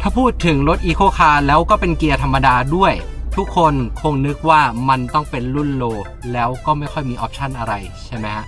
ถ้าพูดถึงรถอีโคคาร์แล้วก็เป็นเกียร์ธรรมดาด้วย ทุกคนคงนึกว่ามันต้องเป็นรุ่นโล แล้วก็ไม่ค่อยมีออปชันอะไรใช่ไหมฮะ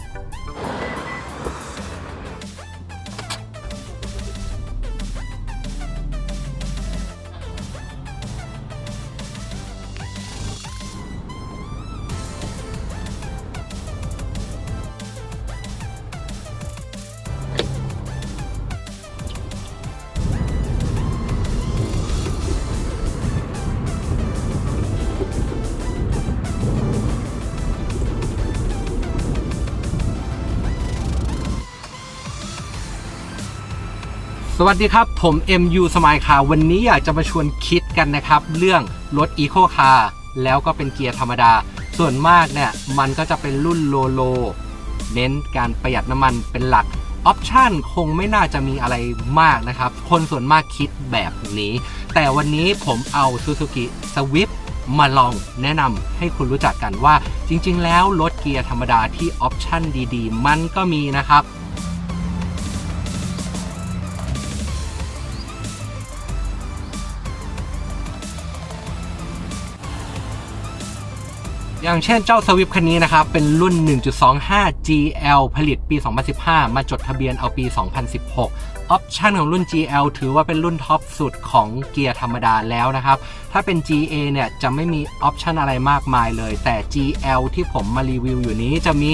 วัสดีครับ ผม MU สมายคาวันนี้อยากจะมาชวนคิดกันนะครับ เรื่องรถ Eco Car แล้วก็เป็นเกียร์ธรรมดา ส่วนมากเนี่ย มันก็จะเป็นรุ่นโลโล เน้นการประหยัดน้ำมันเป็นหลัก ออปชันคงไม่น่าจะมีอะไรมากนะครับ คนส่วนมากคิดแบบนี้ แต่วันนี้ผมเอา Suzuki Swift มาลองแนะนำให้คุณรู้จักกันว่า จริง ๆ แล้วรถเกียร์ธรรมดาที่ออปชันดีๆ มันก็มีนะครับ อย่างเช่นเจ้าสวิฟคันนี้นะครับ เป็นรุ่น 1.25 GL ผลิตปี 2015 มาจดทะเบียนเอาปี 2016ออปชันของรุ่น GL ถือว่าเป็นรุ่นท็อปสุดของเกียร์ธรรมดาแล้วนะครับ ถ้าเป็น GA เนี่ย จะไม่มีออปชันอะไรมากมายเลย แต่ GL ที่ผมมารีวิวอยู่นี้จะมี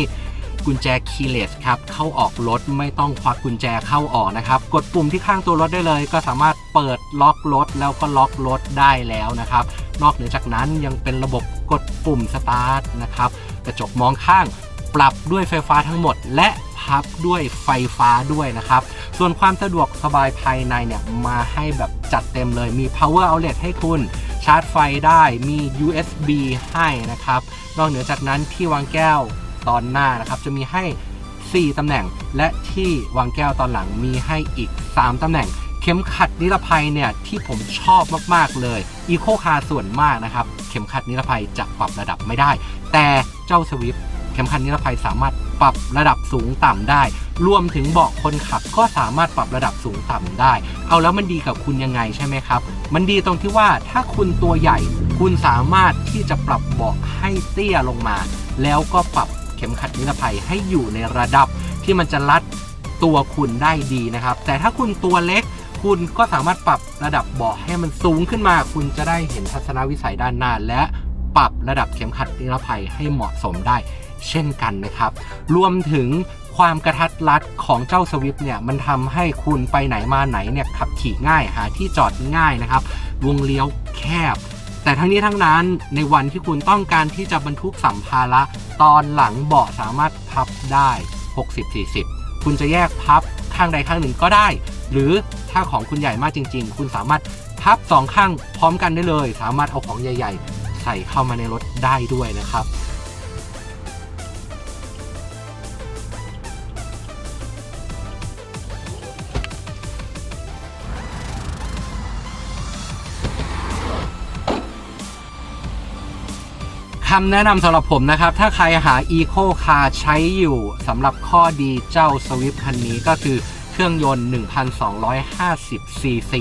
กุญแจคีย์เลสครับ เข้าออกรถไม่ต้องควักกุญแจเข้าออกนะครับ กดปุ่มที่ข้างตัวรถได้เลย ก็สามารถเปิดล็อกรถแล้วก็ล็อกรถได้แล้วนะครับ นอกเหนือจากนั้นยังเป็นระบบกดปุ่มสตาร์ทนะครับกระจกมองข้างปรับด้วยไฟฟ้าทั้งหมด และพับด้วยไฟฟ้าด้วยนะครับ ส่วนความสะดวกสบายภายในเนี่ยมาให้แบบจัดเต็มเลยมี power outlet ให้คุณชาร์จไฟได้มี USB ให้นะครับ นอกเหนือจากนั้นที่วางแก้วตอนหน้านะครับจะมีให้ 4 ตำแหน่ง และที่วางแก้วตอนหลังมีให้อีก 3 ตำแหน่ง ข็มขัดนิรภัยเนี่ยที่ผมชอบมากๆเลยอีโคคาร์ส่วนมากนะครับ เข็มขัดนิรภัยจะปรับระดับไม่ได้ แต่เจ้าสวิฟเข็มขัดนิรภัยสามารถปรับระดับสูงต่ำได้ รวมถึงเบาะคนขับก็สามารถปรับระดับสูงต่ำได้ เอาแล้วมันดีกับคุณยังไงใช่ไหมครับ มันดีตรงที่ว่าถ้าคุณตัวใหญ่ คุณสามารถที่จะปรับเบาะให้เตี้ยลงมา แล้วก็ปรับเข็มขัดนิรภัยให้อยู่ในระดับที่มันจะรัดตัวคุณได้ดีนะครับ แต่ถ้าคุณตัวเล็ก คุณก็สามารถปรับระดับเบาะให้มันสูงขึ้นมา คุณจะได้เห็นทัศนวิสัยด้านหน้า และปรับระดับเข็มขัดนิรภัยให้เหมาะสมได้ เช่นกันนะครับ รวมถึงความกระทัดรัดของเจ้าสวิฟเนี่ยมันทำให้คุณไปไหนมาไหนเนี่ยขับขี่ง่ายหาที่จอดง่ายนะครับ วงเลี้ยวแคบ แต่ทั้งนี้ทั้งนั้นในวันที่คุณต้องการที่จะบรรทุกสัมภาระตอนหลังเบาะสามารถพับได้ 60-40 คุณจะแยกพับ ข้างใดข้างหนึ่งก็ได้ หรือถ้าของคุณใหญ่มากจริง ๆ คุณสามารถพับสองข้างพร้อมกันได้เลย สามารถเอาของใหญ่ ๆ ใส่เข้ามาในรถได้ด้วยนะครับ คำแนะนำสำหรับผมนะครับ ถ้าใครหา Eco Car ใช้อยู่สำหรับข้อดีเจ้า Swift คันนี้ก็คือเครื่องยนต์ 1,250 cc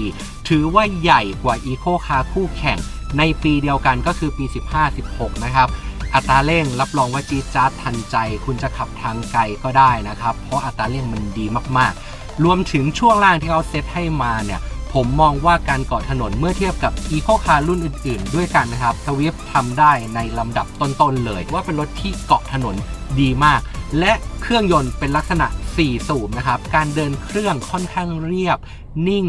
ถือว่าใหญ่กว่า Eco Car คู่แข่งในปีเดียวกันก็คือปี 15-16 นะครับอัตราเร่งรับรองว่าจี๊ดจ๊าดทันใจ คุณจะขับทางไกลก็ได้นะครับ เพราะอัตราเร่งมันดีมากๆ รวมถึงช่วงล่างที่เขาเซตให้มาเนี่ย ผมมองว่าการเกาะถนนเมื่อเทียบกับ Eco Car รุ่นอื่นๆ ด้วยกันนะครับ Swift ทำได้ในลำดับต้นๆเลย ว่าเป็นรถที่เกาะถนนดีมาก และเครื่องยนต์เป็นลักษณะ 4 สูบนะครับ การเดินเครื่องค่อนข้างเรียบ นิ่ง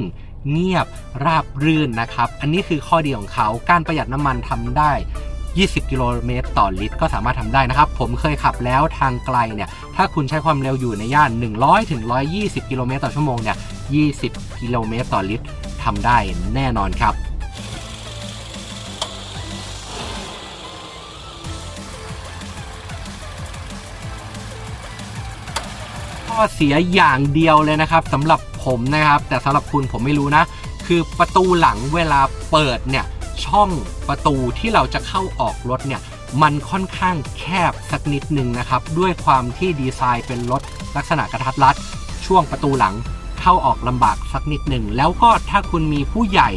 เงียบ ราบรื่นนะครับ อันนี้คือข้อดีของเขา การประหยัดน้ำมันทำได้ 20 กิโลเมตรต่อลิตร ก็สามารถทำได้นะครับ ผมเคยขับแล้วทางไกลเนี่ย ถ้าคุณใช้ความเร็วอยู่ในย่าน 100 ถึง 120 กิโลเมตรต่อชั่วโมงเนี่ย 20 กิโลเมตรต่อลิตรทำได้แน่นอนครับข้อเสียอย่างเดียวเลยนะครับสำหรับผมนะครับ แต่สำหรับคุณผมไม่รู้นะ คือประตูหลังเวลาเปิดเนี่ยช่องประตูที่เราจะเข้าออกรถเนี่ยมันค่อนข้างแคบสักนิดหนึ่งนะครับ ด้วยความที่ดีไซน์เป็นรถลักษณะกระทัดรัด ช่วงประตูหลัง เข้าออกลำบากสักนิดหนึ่ง แล้วก็ถ้าคุณมีผู้ใหญ่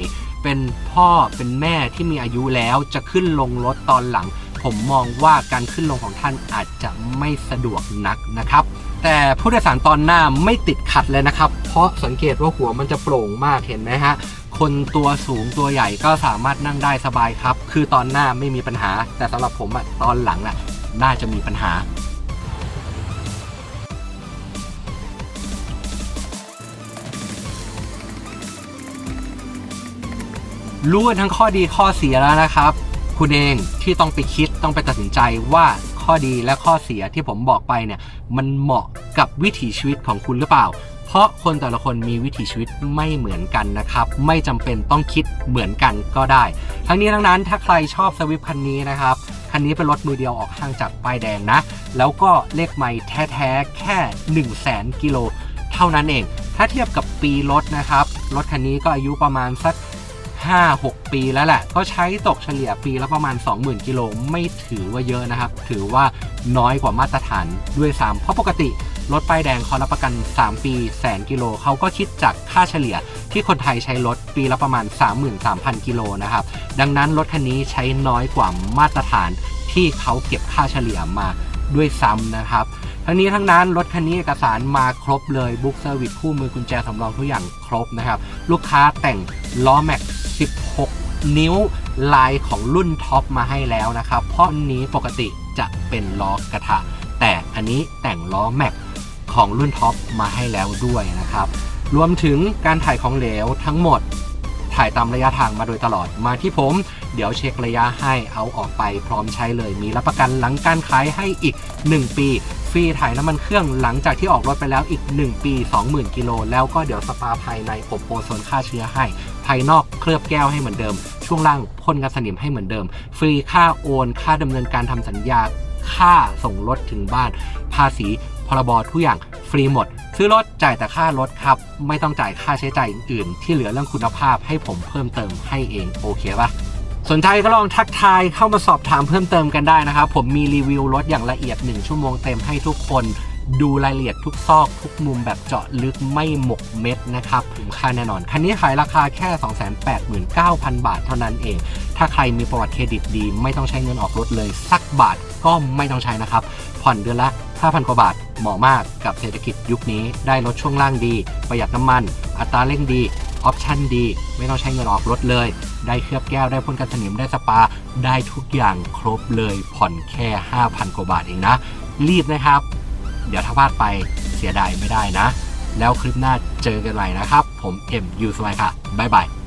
เป็นพ่อเป็นแม่ที่มีอายุแล้วจะขึ้นลงรถตอนหลัง ผมมองว่าการขึ้นลงของท่านอาจจะไม่สะดวกนักนะครับ แต่ผู้โดยสารตอนหน้าไม่ติดขัดเลยนะครับ เพราะสังเกตว่าหัวมันจะโปร่งมากเห็นไหมฮะคนตัวสูงตัวใหญ่ก็สามารถนั่งได้สบายครับ คือตอนหน้าไม่มีปัญหา แต่สำหรับผมอะตอนหลังอะน่าจะมีปัญหา รู้ทั้งข้อดีข้อเสียแล้วนะครับ คุณเองที่ต้องไปคิดต้องไปตัดสินใจว่าข้อดีและข้อเสียที่ผมบอกไปเนี่ยมันเหมาะกับวิถีชีวิตของคุณหรือเปล่า เพราะคนแต่ละคนมีวิถีชีวิตไม่เหมือนกันนะครับ ไม่จำเป็นต้องคิดเหมือนกันก็ได้ ทั้งนี้ทั้งนั้นถ้าใครชอบสวิฟคันนี้นะครับคันนี้เป็นรถมือเดียวออกห้างจากป้ายแดงนะ แล้วก็เลขไม่แท้ๆแค่ 1 0 0 0 0แสนกิโลเท่านั้นเอง ถ้าเทียบกับปีรถนะครับ รถคันนี้ก็อายุประมาณสัก 5-6 ปีแล้วแหละ ก็ใช้ตกเฉลี่ยปีละประมาณ 20,000 กิโลไม่ถือว่าเยอะนะครับ ถือว่าน้อยกว่ามาตรฐานด้วยซ้ำเพราะปกติรถป้ายแดงเขารับประกัน 3 ปีแสนกิโลเขาก็คิดจากค่าเฉลี่ยที่คนไทยใช้รถปีละประมาณ 33,000 กิโลนะครับ ดังนั้นรถคันนี้ใช้น้อยกว่ามาตรฐานที่เขาเก็บค่าเฉลี่ยมาด้วยซ้ำนะครับ ทั้งนี้ทั้งนั้นรถคันนี้เอกสารมาครบเลยบุ๊กเซอร์วิสคู่มือกุญแจสำรองทุกอย่างครบนะครับ ลูกค้าแต่งล้อแม็ก 16 นิ้วลายของรุ่นท็อปมาให้แล้วนะครับ เพราะอันนี้ปกติจะเป็นล้อกระทะ แต่อันนี้แต่งล้อแม็กของรุ่นท็อปมาให้แล้วด้วยนะครับ รวมถึงการถ่ายของเหลวทั้งหมดถ่ายตามระยะทางมาโดยตลอดมาที่ผม เดี๋ยวเช็คระยะให้เอาออกไปพร้อมใช้เลย มีรับประกันหลังการขายให้อีก 1 ปี ฟรีถ่ายน้ำมันเครื่องหลังจากที่ออกรถไปแล้วอีก 1 ปี 20,000 กิโล แล้วก็เดี๋ยวสปาภายในอบโอโซนฆ่าเชื้อให้ ภายนอกเคลือบแก้วให้เหมือนเดิม ช่วงล่างพ่นกันสนิมให้เหมือนเดิม ฟรีค่าโอน ค่าดำเนินการทำสัญญา ค่าส่งรถถึงบ้าน ภาษีพรบทุกอย่างฟรีหมด ซื้อรถจ่ายแต่ค่ารถครับ ไม่ต้องจ่ายค่าใช้จ่ายอื่น ๆ ที่เหลือเรื่องคุณภาพให้ผมเพิ่มเติมให้เองโอเคปะ สนใจก็ลองทักทายเข้ามาสอบถามเพิ่มเติมกันได้นะครับ ผมมีรีวิวรถอย่างละเอียด 1 ชั่วโมงเต็มให้ทุกคนดูรายละเอียดทุกซอกทุกมุมแบบเจาะลึกไม่หมกเม็ดนะครับคุ้มค่าแน่นอน คันนี้ขายราคาแค่ 289,000 บาทเท่านั้นเอง ถ้าใครมีประวัติเครดิตดี ไม่ต้องใช้เงินออกรถเลย สักบาทก็ไม่ต้องใช้นะครับ ผ่อนเดือนละ 5,000 กว่าบาทเหมาะมากกับเศรษฐกิจยุคนี้ได้รถช่วงล่างดี ประหยัดน้ำมัน อัตราเร่งดี ออปชั่นดี ไม่ต้องใช้เงินออกรถเลย ได้เคลือบแก้วได้พ่นกันสนิมได้สปา ได้ทุกอย่างครบเลยผ่อนแค่ 5,000 กว่าบาทเองนะ รีบนะครับ เดี๋ยวถ้าพลาดไปเสียดายไม่ได้นะ แล้วคลิปหน้าเจอกันใหม่นะครับ ผมเอ็มยูสมัยค่ะบ๊ายบาย